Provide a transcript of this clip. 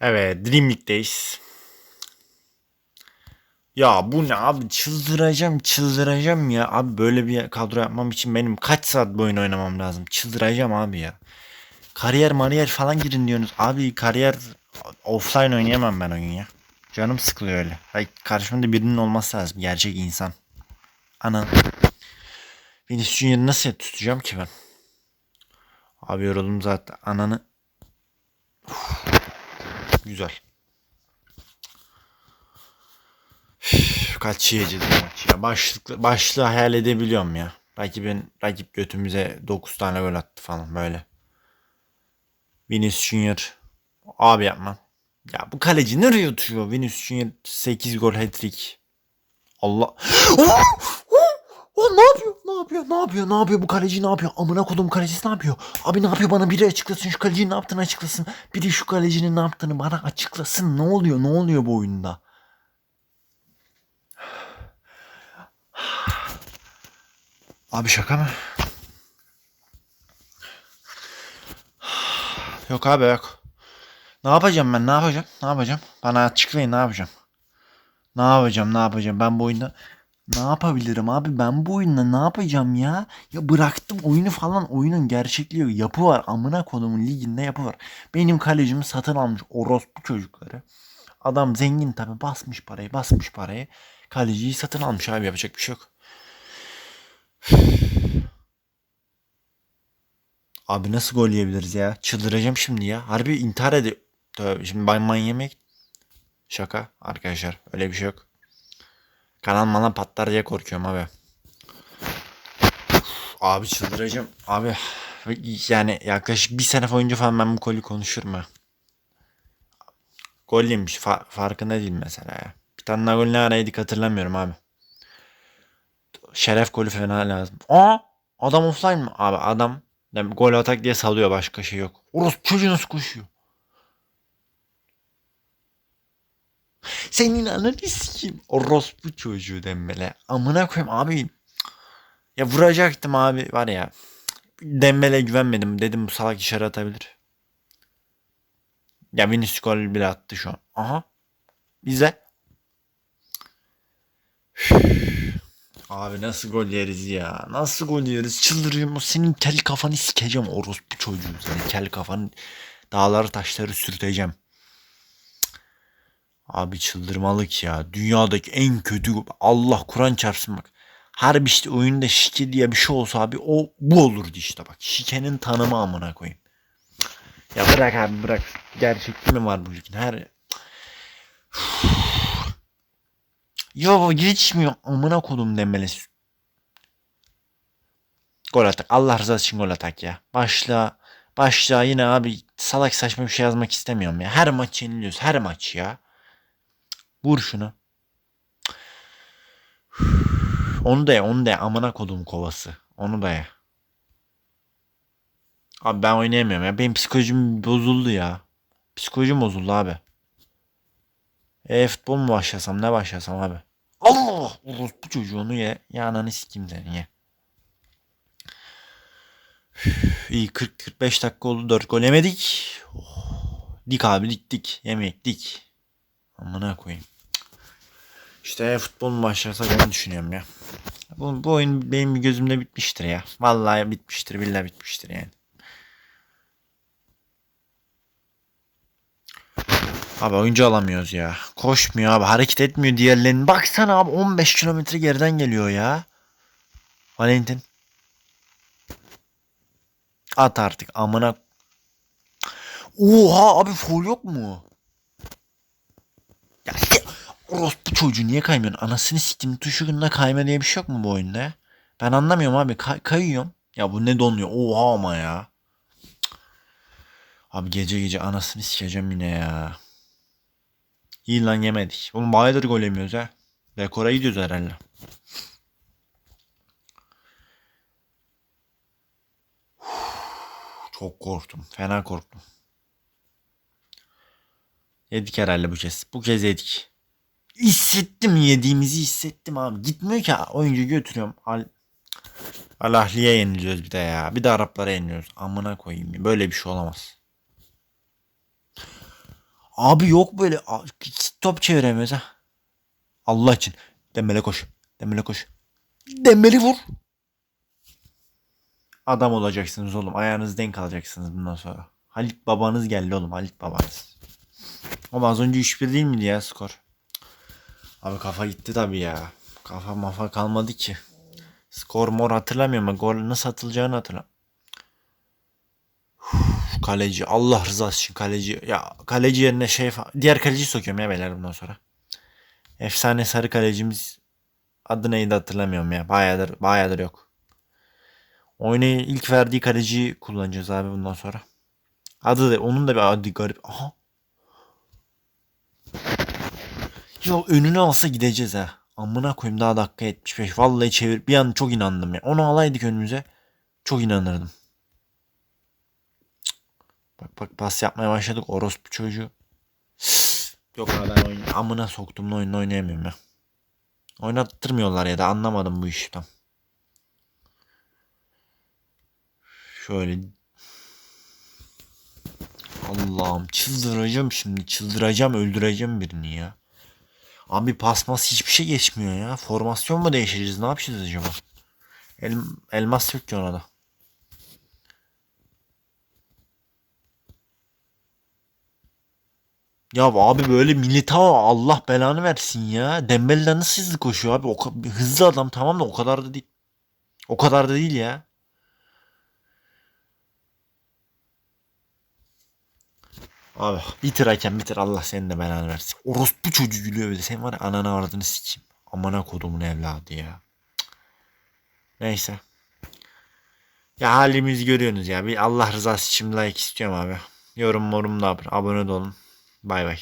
Evet Dream League'deyiz. Ya bu ne abi çıldıracağım çıldıracağım ya. Abi böyle bir kadro yapmam için benim kaç saat bu oyun oynamam lazım. Çıldıracağım abi ya. Kariyer mariyer falan girin diyorsunuz. Abi kariyer offline oynayamam ben oyun ya. Canım sıkılıyor öyle. Hayır, karşımda birinin olması lazım. Gerçek insan. Ana. Vinicius Junior'ı nasıl tutacağım ki ben? Abi yoruldum zaten. Ananı. Güzel. Üf, Kaç yiyeceğiz maç ya. Başlık, başlığı hayal edebiliyorum ya. Rakibin, rakip götümüze 9 tane gol attı falan böyle. Vinicius Junior. Abi yapma. Ya bu kaleci nereye atıyor? Vinicius Junior 8 gol hat-trick. Allah. O ne yapıyor? Ne yapıyor? Ne yapıyor? Ne yapıyor? Bu kaleci ne yapıyor? Amına kodum kalecisi ne yapıyor? Abi ne yapıyor? Bana biri açıklasın. Şu kalecinin ne yaptığını açıklasın. Biri şu kalecinin ne yaptığını bana açıklasın. Ne oluyor? Ne oluyor bu oyunda? Abi şaka mı? Yok abi yok. Ne yapacağım ben? Ne yapacağım? Ne yapacağım? Bana açıklayın ne yapacağım? Ne yapacağım? Ne yapacağım? Ben bu oyunda ne yapabilirim abi? Ben bu oyunda ne yapacağım ya? Ya bıraktım oyunu falan. Oyunun gerçekliği yapı var. Amına kodumun liginde yapı var. Benim kalecimi satın almış orospu çocukları. Adam zengin tabi basmış parayı basmış parayı. Kaleciyi satın almış abi yapacak bir şey yok. Abi nasıl gol yiyebiliriz ya? Çıldıracağım şimdi ya. Harbi intihar ediyor. Tövbe şimdi ben man yemek. Şaka arkadaşlar. Öyle bir şey yok. Kanal bana patlar diye korkuyorum abi. Abi çıldıracağım. Abi yani yaklaşık bir sene boyunca falan ben bu golü konuşurum ha. Gol yemiş. Fa- farkında değil mesela ya. Bir tane daha gol ne araydık hatırlamıyorum abi. Şeref golü falan lazım. Aa adam offline mı? Abi adam yani gol atak diye salıyor başka şey yok. Orası çocuğu nasıl koşuyor? Senin ananı sikeyim. Orospu çocuğu dembele. Amına koyayım abi. Ya vuracaktım abi var ya. Dembele güvenmedim. Dedim bu salak işaret atabilir. Ya Vinicius gol bile attı şu an. Aha. Bize. Abi nasıl gol yeriz ya? Nasıl gol yeriz? Çıldırıyorum. Senin kel kafanı sikeceğim orospu çocuğu. Senin kel kafanı dağları taşları sürteceğim. Abi çıldırmalık ya. Dünyadaki en kötü Allah Kur'an çarpsın bak. Harbi işte oyunda şike diye bir şey olsa abi o bu olurdu işte bak. Şikenin tanımı amına koyayım. Ya bırak abi bırak. Gerçeklik mi var bu ligin? Her Yo geçmiyor amına kodum demeli. Gol atak. Allah rızası için gol atak ya. Başla başla yine abi salak saçma bir şey yazmak istemiyorum ya. Her maç yeniliyoruz. Her maç ya. Vur şunu. Onu da ye, onu da ye. Amına kodum kovası. Onu da ye. Abi ben oynayamıyorum ya. Benim psikolojim bozuldu ya. Psikolojim bozuldu abi. E futbol mu başlasam ne başlasam abi? Allah! Bu çocuğunu ye. Ya ananı sikeyim seni ye. Üf, İyi 40-45 dakika oldu 4 gol yemedik. Oh, dik abi dik dik. Yemek dik. Amına koyayım. İşte futbol başlasak onu düşünüyorum ya. Bu, bu oyun benim gözümde bitmiştir ya. Vallahi bitmiştir. Billahi bitmiştir yani. Abi oyuncu alamıyoruz ya. Koşmuyor abi. Hareket etmiyor diğerlerinin. Baksana abi 15 kilometre geriden geliyor ya. Valentin. At artık amına. Oha abi foul yok mu? Orospu çocuğu niye kaymıyorsun? Anasını siktim tuşunda kayma diye bir şey yok mu bu oyunda? Ben anlamıyorum abi. Kay- kayıyorum. Ya bu ne donuyor? Oha ama ya. Abi gece gece anasını sikeceğim yine ya. İyi lan yemedik. Oğlum bayağıdır gol yemiyoruz ha. Rekora gidiyoruz herhalde. Çok korktum. Fena korktum. Yedik herhalde bu kez. Bu kez yedik. Hissettim yediğimizi hissettim abi. Gitmiyor ki oyuncu götürüyorum. Al Al Ahli'ye yeniliyoruz bir de ya. Bir de Araplara yeniliyoruz. Amına koyayım. Böyle bir şey olamaz. Abi yok böyle top çeviremiyoruz ha. Allah için. Dembele koş. Dembele koş. Dembele vur. Adam olacaksınız oğlum. Ayağınız denk alacaksınız bundan sonra. Halit babanız geldi oğlum. Halit babanız. Ama az önce 3-1 değil miydi ya skor? Abi kafa gitti tabii ya. Kafa mafa kalmadı ki. Skor mor hatırlamıyorum ama gol nasıl atılacağını hatırlamıyorum. Uf, kaleci Allah rızası için kaleci ya kaleci yerine şey diğer kaleci sokuyorum ya beyler bundan sonra. Efsane sarı kalecimiz adı neydi hatırlamıyorum ya. Bayağıdır bayağıdır yok. Oyunu ilk verdiği kaleciyi kullanacağız abi bundan sonra. Adı da onun da bir adı garip. Aha. Ya önüne alsa gideceğiz ha. Amına koyayım daha dakika 75. Vallahi çevir. Bir an çok inandım ya. Onu alaydık önümüze. Çok inanırdım. Cık. Bak bak pas yapmaya başladık. Orospu çocuğu. Yok ben oyun, amına soktum oyunu oynayamıyorum ya. Oynattırmıyorlar ya da anlamadım bu işi tam. Şöyle. Allah'ım çıldıracağım şimdi. Çıldıracağım öldüreceğim birini ya. Abi pasmas hiçbir şey geçmiyor ya. Formasyon mu değişeceğiz? Ne yapacağız acaba? El, elmas yok ki ona da. Ya abi böyle Militao Allah belanı versin ya. Dembele'den nasıl hızlı koşuyor abi? O, hızlı adam tamam da o kadar da değil. O kadar da değil ya. Abi bitir hakem bitir Allah senin de belanı versin. Orospu çocuğu gülüyor böyle. Sen var ya ananı avradını sikeyim. Amına kodumun evladı ya. Neyse. Ya halimizi görüyorsunuz ya. Bir Allah rızası için like istiyorum abi. Yorum morum da. Abone olun. Bay bay.